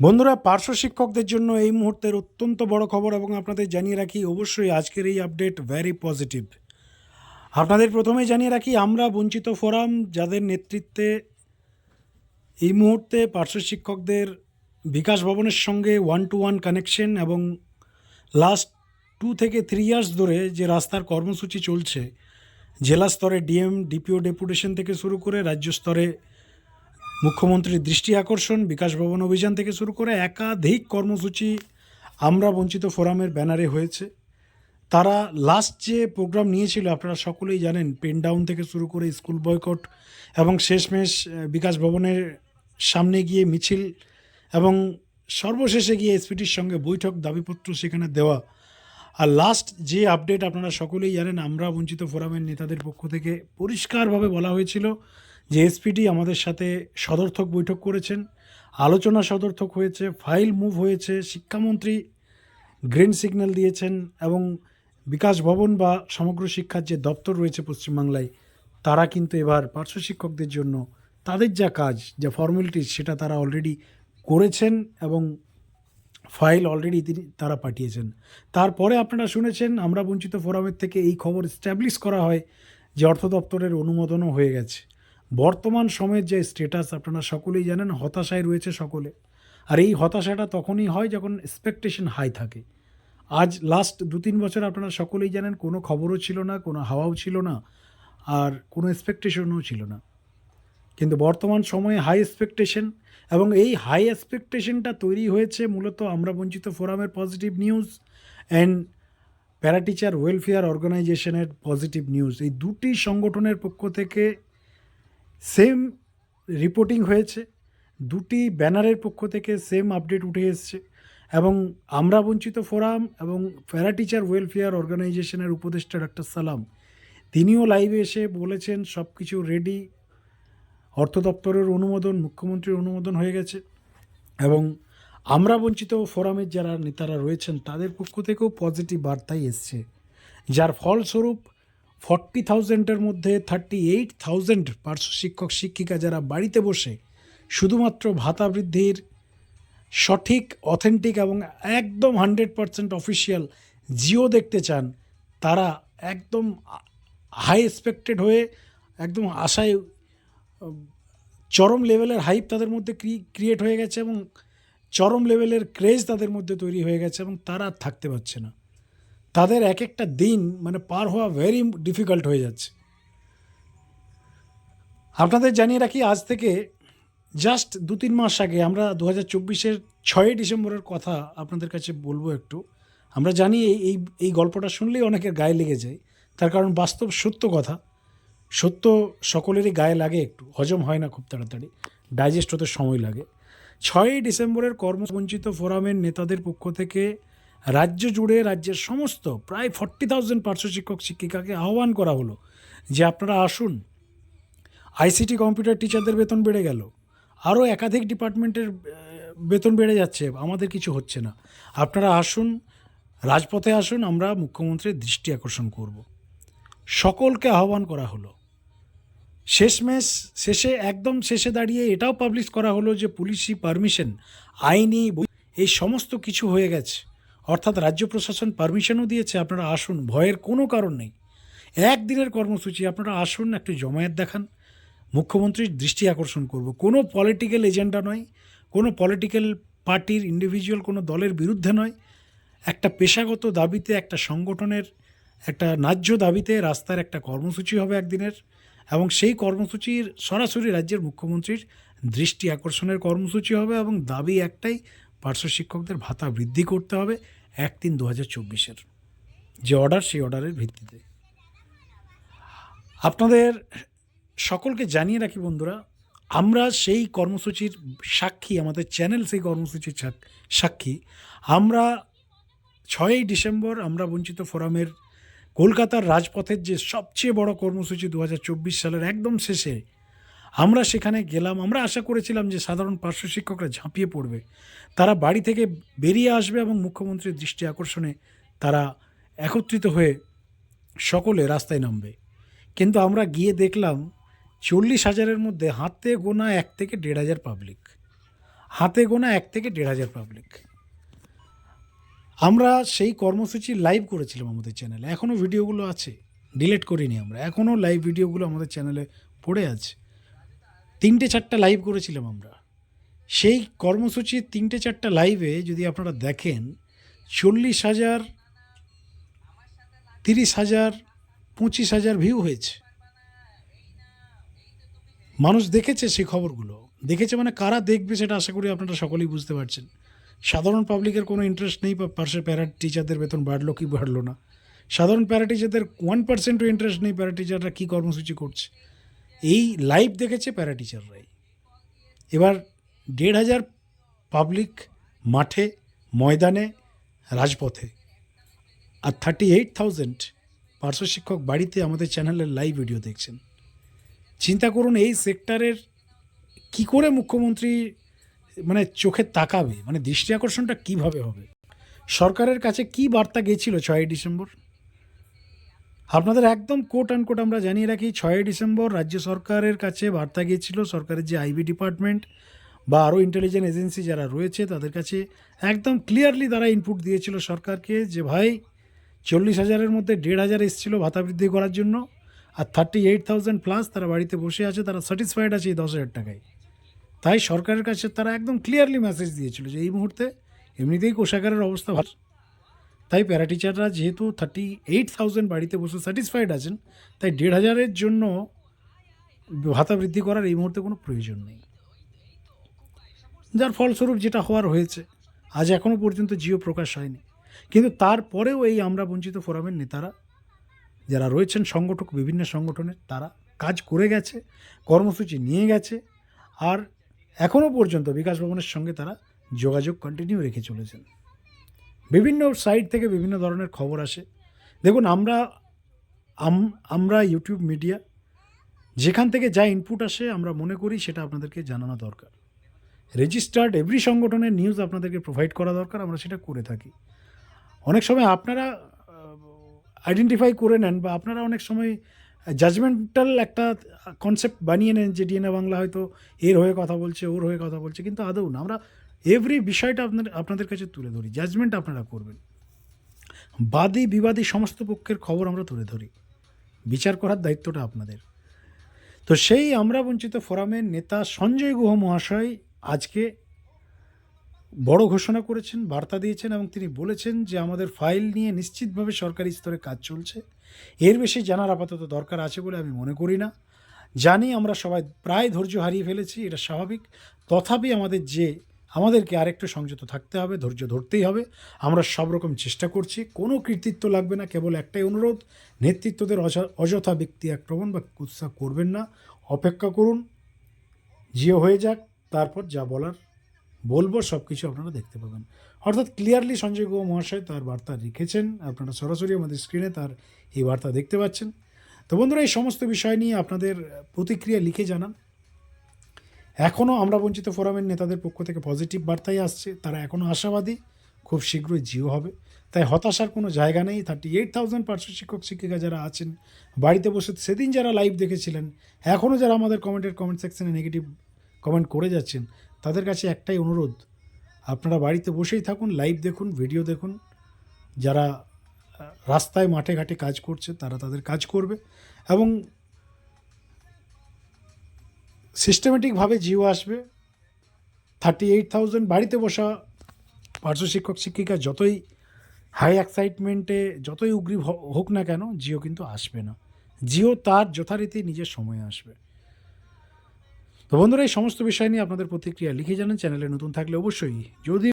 বন্ধুরা, পার্শ্ব শিক্ষকদের জন্য এই মুহূর্তের অত্যন্ত বড় খবর এবং আপনাদের জানিয়ে রাখি, অবশ্যই আজকের এই আপডেট ভ্যারি পজিটিভ আপনাদের প্রথমেই জানিয়ে রাখি, আমরা বঞ্চিত ফোরাম যাদের নেতৃত্বে এই মুহূর্তে পার্শ্ব শিক্ষকদের বিকাশ ভবনের সঙ্গে ওয়ান টু ওয়ান কানেকশন এবং লাস্ট টু থেকে থ্রি ইয়ার্স ধরে যে রাস্তার কর্মসূচি চলছে, জেলা স্তরে ডিএম ডিপিও ডেপুটেশন থেকে শুরু করে রাজ্য স্তরে মুখ্যমন্ত্রীর দৃষ্টি আকর্ষণ, বিকাশ ভবন অভিযান থেকে শুরু করে একাধিক কর্মসূচি আমরা বঞ্চিত ফোরামের ব্যানারে হয়েছে। তারা লাস্ট যে প্রোগ্রাম নিয়েছিল, আপনারা সকলেই জানেন পেন ডাউন থেকে শুরু করে স্কুল বয়কট এবং শেষমেশ বিকাশ ভবনের সামনে গিয়ে মিছিল এবং সর্বশেষে গিয়ে এসপিটির সঙ্গে বৈঠক, দাবিপত্র সেখানে দেওয়া। আর লাস্ট যে আপডেট আপনারা সকলেই জানেন, আমরা বঞ্চিত ফোরামের নেতাদের পক্ষ থেকে পরিষ্কারভাবে বলা হয়েছিল যে এসপিডি আমাদের সাথে সদর্থক বৈঠক করেছেন। আলোচনা সদর্থক হয়েছে, ফাইল মুভ হয়েছে, শিক্ষামন্ত্রী গ্রিন সিগন্যাল দিয়েছেন এবং বিকাশ ভবন বা সমগ্র শিক্ষার যে দপ্তর রয়েছে পশ্চিমবাংলায়, তারা কিন্তু এবার পার্শ্ব শিক্ষকদের জন্য তাদের যা কাজ, যা ফর্মালিটিস সেটা তারা অলরেডি করেছেন এবং ফাইল অলরেডি তিনি, তারা পাঠিয়েছেন। তারপরে আপনারা শুনেছেন, আমরা বঞ্চিত ফোরামের থেকে এই খবর স্ট্যাবলিশ করা হয় যে অর্থ দপ্তরের অনুমোদনও হয়ে গেছে। বর্তমান সময়ের যে স্টেটাস আপনারা সকলেই জানেন, হতাশায় রয়েছে সকলে। আর এই হতাশাটা তখনই হয় যখন এক্সপেকটেশন হাই থাকে। আজ লাস্ট দু তিন বছর আপনারা সকলেই জানেন, কোনো খবরও ছিল না, কোনো হাওয়াও ছিল না, আর কোনো এক্সপেকটেশনও ছিল না। কিন্তু বর্তমান সময়ে হাই এক্সপেকটেশন এবং এই হাই এক্সপেকটেশনটা তৈরি হয়েছে মূলত আমরা বঞ্চিত ফোরামের positive news and para teacher welfare অর্গানাইজেশনের পজিটিভ নিউজ এই দুটি সংগঠনের পক্ষ থেকে সেম রিপোর্টিং হয়েছে। দুটি ব্যানারের পক্ষ থেকে সেম আপডেট উঠে এসছে এবং আমরা বঞ্চিত ফোরাম এবং প্যারাটিচার ওয়েলফেয়ার অর্গানাইজেশনের উপদেষ্টা ডক্টর সালাম, তিনিও লাইভে এসে বলেছেন সব কিছু রেডি অর্থ দপ্তরের অনুমোদন, মুখ্যমন্ত্রীর অনুমোদন হয়ে গেছে এবং আমরা বঞ্চিত ফোরামের যারা নেতারা রয়েছেন তাদের পক্ষ থেকেও পজিটিভ বার্তাই এসছে। যার ফলস্বরূপ ফর্টি থাউজেন্ডের মধ্যে থার্টি এইট থাউজেন্ড পার্শ্ব শিক্ষক শিক্ষিকা যারা বাড়িতে বসে শুধুমাত্র ভাতা বৃদ্ধির সঠিক অথেন্টিক এবং একদম হান্ড্রেড পারসেন্ট অফিসিয়াল জিও দেখতে চান, তারা একদম হাই এক্সপেক্টেড হয়ে, একদম আশায় চরম লেভেলের হাইপ তাদের মধ্যে ক্রিয়েট হয়ে গেছে এবং চরম লেভেলের ক্রেজ তাদের মধ্যে তৈরি হয়ে গেছে এবং তারা থাকতে পারছে না। তাদের এক একটা দিন মানে পার হওয়া ভেরি ডিফিকাল্ট হয়ে যাচ্ছে। আপনাদের জানিয়ে রাখি, আজ থেকে জাস্ট দু তিন মাস আগে আমরা দু হাজার চব্বিশের ছয়ই ডিসেম্বরের কথা আপনাদের কাছে বলব একটু। আমরা জানি এই এই গল্পটা শুনলেই অনেকের গায়ে লেগে যায়। তার কারণ বাস্তব সত্য কথা। সত্য সকলেরই গায়ে লাগে একটু, হজম হয় না খুব তাড়াতাড়ি ডাইজেস্ট হতে সময় লাগে। ছয়ই ডিসেম্বরের কর্মবঞ্চিত ফোরামের নেতাদের পক্ষ থেকে রাজ্য জুড়ে রাজ্যের সমস্ত প্রায় ফর্টি থাউজেন্ড পার্শ্ব শিক্ষক, শিক্ষিকাকে আহ্বান করা হলো যে আপনারা আসুন। আইসিটি কম্পিউটার টিচারদের বেতন বেড়ে গেল। আরও একাধিক ডিপার্টমেন্টের বেতন বেড়ে যাচ্ছে। আমাদের কিছু হচ্ছে না। আপনারা আসুন, রাজপথে আসুন, আমরা মুখ্যমন্ত্রীর দৃষ্টি আকর্ষণ করব। সকলকে আহ্বান করা হলো। শেষমেশ, শেষে, একদম শেষে দাঁড়িয়ে এটাও পাবলিশ করা হলো যে পুলিশি পারমিশন আইনি এই সমস্ত কিছু হয়ে গেছে। অর্থাৎ রাজ্য প্রশাসন পারমিশনও দিয়েছে, আপনারা আসুন। ভয়ের কোনো কারণ নেই। একদিনের কর্মসূচি, আপনারা আসুন, একটু জমায়েত দেখান। মুখ্যমন্ত্রীর দৃষ্টি আকর্ষণ করব। কোনো পলিটিক্যাল এজেন্ডা নয়, কোনো পলিটিক্যাল পার্টির ইন্ডিভিজুয়াল কোনো দলের বিরুদ্ধে নয়। একটা পেশাগত দাবিতে, একটা সংগঠনের, একটা ন্যায্য দাবিতে রাস্তার একটা কর্মসূচি হবে একদিনের এবং সেই কর্মসূচির সরাসরি রাজ্যের মুখ্যমন্ত্রীর দৃষ্টি আকর্ষণের কর্মসূচি হবে এবং দাবি একটাই, পার্শ্ব শিক্ষকদের ভাতা বৃদ্ধি করতে হবে। এক তিন দু হাজার চব্বিশের। যে অর্ডার, সেই অর্ডারের ভিত্তিতে। আপনাদের সকলকে জানিয়ে রাখি বন্ধুরা, আমরা সেই কর্মসূচির সাক্ষী, আমাদের চ্যানেল সেই কর্মসূচির সাক- সাক্ষী। আমরা ছয়ই ডিসেম্বর, আমরা বঞ্চিত ফোরামের কলকাতার রাজপথের যে সবচেয়ে বড় কর্মসূচি দু হাজার চব্বিশ সালের একদম শেষে আমরা সেখানে গেলাম, আমরা আশা করেছিলাম যে সাধারণ পার্শ্ব শিক্ষকরা ঝাঁপিয়ে পড়বে। তারা বাড়ি থেকে বেরিয়ে আসবে এবং মুখ্যমন্ত্রীর দৃষ্টি আকর্ষণে তারা একত্রিত হয়ে সকলে রাস্তায় নামবে। কিন্তু আমরা গিয়ে দেখলাম চল্লিশ হাজারের মধ্যে হাতে গোনা এক থেকে দেড় হাজার পাবলিক হাতে গোনা এক থেকে দেড় হাজার পাবলিক আমরা সেই কর্মসূচি লাইভ করেছিলাম আমাদের চ্যানেলে এখনও ভিডিওগুলো আছে ডিলিট করিনি আমরা। এখনও লাইভ ভিডিওগুলো আমাদের চ্যানেলে পড়ে আছে। তিনটে চারটা লাইভ করেছিলাম আমরা। সেই কর্মসূচির তিনটে চারটা লাইভে যদি আপনারা দেখেন, চল্লিশ হাজার, তিরিশ হাজার, পঁচিশ হাজার ভিউ হয়েছে। মানুষ দেখেছে সেই খবরগুলো। দেখেছে মানে কারা দেখবে সেটা আশা করি আপনারা সকলেই বুঝতে পারছেন। সাধারণ পাবলিকের কোনো ইন্টারেস্ট নেই, বা পাশে প্যারা টিচারদের বেতন বাড়লো কি বাড়লো না। সাধারণ প্যারা টিচারদের ওয়ান পার্সেন্টও ইন্টারেস্ট নেই প্যারা টিচাররা কী কর্মসূচি করছে। এই লাইভ দেখেছে প্যারা টিচাররাই এবার দেড় হাজার পাবলিক মাঠে, ময়দানে, রাজপথে। আর থার্টি এইট থাউজেন্ড পার্শ্ব শিক্ষক বাড়িতে আমাদের চ্যানেলের লাইভ ভিডিও দেখছেন। চিন্তা করুন, এই সেক্টরের কি করে মুখ্যমন্ত্রী মানে চোখে তাকাবে? মানে দৃষ্টি আকর্ষণটা কীভাবে হবে? সরকারের কাছে কি বার্তা গিয়েছিল ছয়ই ডিসেম্বর? আপনাদের একদম কোট অ্যান্ড কোট আমরা জানিয়ে রাখি, ছয়ই ডিসেম্বর রাজ্য সরকারের কাছে বার্তা গিয়েছিল, সরকারের যে আইবি ডিপার্টমেন্ট বা আরও ইন্টেলিজেন্ট এজেন্সি যারা রয়েছে, তাদের কাছে একদম ক্লিয়ারলি তারা ইনপুট দিয়েছিল সরকারকে যে, ভাই, চল্লিশ হাজারের মধ্যে দেড় হাজার এসেছিল ভাতা বৃদ্ধি করার জন্য আর থার্টি এইট থাউজেন্ড প্লাস তারা বাড়িতে বসে আছে, তারা স্যাটিসফাইড আছে এই দশ হাজার টাকায়। তাই সরকারের কাছে তারা একদম ক্লিয়ারলি মেসেজ দিয়েছিল যে, এই মুহূর্তে এমনিতেই কোষাগারের অবস্থা ভালো। তাই প্যারা টিচাররা যেহেতু থার্টি এইট থাউজেন্ড বাড়িতে বসে স্যাটিসফাইড আছেন, তাই দেড় হাজারের জন্য ভাতা বৃদ্ধি করার এই মুহূর্তে কোনো প্রয়োজন নেই। যার ফলস্বরূপ যেটা হওয়ার হয়েছে, আজ এখনও পর্যন্ত জিও প্রকাশ হয়নি। কিন্তু তারপরেও এই আমরা বঞ্চিত ফোরামের নেতারা, যারা রয়েছেন সংগঠক, বিভিন্ন সংগঠনের, তারা কাজ করে গেছে, কর্মসূচি নিয়ে গেছে, আর এখনও পর্যন্ত বিকাশ ভবনের সঙ্গে তারা যোগাযোগ কন্টিনিউ রেখে চলেছেন। বিভিন্ন সাইট থেকে বিভিন্ন ধরনের খবর আসে। দেখুন, আমরা, আম- আমরা ইউটিউব মিডিয়া যেখান থেকে যা ইনপুট আসে, আমরা মনে করি সেটা আপনাদেরকে জানানো দরকার। রেজিস্টার্ড এভরি সংগঠনের নিউজ আপনাদেরকে প্রোভাইড করা দরকার, আমরা সেটা করে থাকি। অনেক সময় আপনারা আইডেন্টিফাই করে নেন বা আপনারা অনেক সময় জাজমেন্টাল একটা কনসেপ্ট বানিয়ে নেন যে, ডিএনএ বাংলা হয়তো এর হয়ে কথা বলছে, ওর হয়ে কথা বলছে। কিন্তু আদৌ না, আমরা এভরি বিষয়টা আপনাদের আপনাদের কাছে তুলে ধরি জাজমেন্ট আপনারা করবেন। বাদী, বিবাদী সমস্ত পক্ষের খবর আমরা তুলে ধরি। বিচার করার দায়িত্বটা আপনাদের। তো সেই আমরা বঞ্চিত ফোরামের নেতা সঞ্জয় গুহ মহাশয় আজকে বড় ঘোষণা করেছেন, বার্তা দিয়েছেন এবং তিনি বলেছেন যে আমাদের ফাইল নিয়ে নিশ্চিতভাবে সরকারি স্তরে কাজ চলছে। এর বেশি জানার আপাতত দরকার আছে বলে আমি মনে করি না। জানি আমরা সবাই প্রায় ধৈর্য হারিয়ে ফেলেছি, এটা স্বাভাবিক। তথাপি আমাদের যে আমাদেরকে আরেকটু সংযত থাকতে হবে, ধৈর্য ধরতেই হবে। আমরা সব রকম চেষ্টা করছি, কোনো কৃতিত্ব লাগবে না, কেবল একটাই অনুরোধ, নেতৃত্বদের অযথা- ব্যক্তি আক্রমণ বা কুৎসা করবেন না। অপেক্ষা করুন, জিও হয়ে যাক, তারপর যা বলার, বলব সব কিছু আপনারা দেখতে পাবেন। অর্থাৎ ক্লিয়ারলি সঞ্জয় গুহ মহাশয় তার বার্তা রেখেছেন, আপনারা সরাসরি আমাদের স্ক্রিনে তার এই বার্তা দেখতে পাচ্ছেন। তো বন্ধুরা, এই সমস্ত বিষয় নিয়ে আপনাদের প্রতিক্রিয়া লিখে জানান। এখনও আমরা বঞ্চিত ফোরামের নেতাদের পক্ষ থেকে পজিটিভ বার্তাই আসছে, তারা এখনও আশাবাদী, খুব শীঘ্রই জিও হবে। তাই হতাশার কোনো জায়গা নেই থার্টি এইট থাউজেন্ড পার্শ্ব শিক্ষক, শিক্ষিকা যারা আছেন, বাড়িতে বসে সেদিন যারা লাইভ দেখেছিলেন, এখনও যারা আমাদের কমেন্টের কমেন্ট সেকশনে নেগেটিভ কমেন্ট করে যাচ্ছেন, তাদের কাছে একটাই অনুরোধ, আপনারা বাড়িতে বসেই থাকুন লাইভ দেখুন ভিডিও দেখুন। যারা রাস্তায় মাঠে ঘাটে কাজ করছে, তারা তাদের কাজ করবে। এবং সিস্টেমেটিকভাবে জিও আসবে। থার্টি এইট থাউজেন্ড বাড়িতে বসা পার্শ্ব শিক্ষক, শিক্ষিকা যতই হাই এক্সাইটমেন্টে যতই উগ্রি হোক না কেন, জিও কিন্তু আসবে না। জিও তার যথারীতি নিজের সময়ে আসবে। তো বন্ধুরা, এই সমস্ত বিষয় নিয়ে আপনাদের প্রতিক্রিয়া লিখে জানান। চ্যানেলে নতুন থাকলে অবশ্যই যদি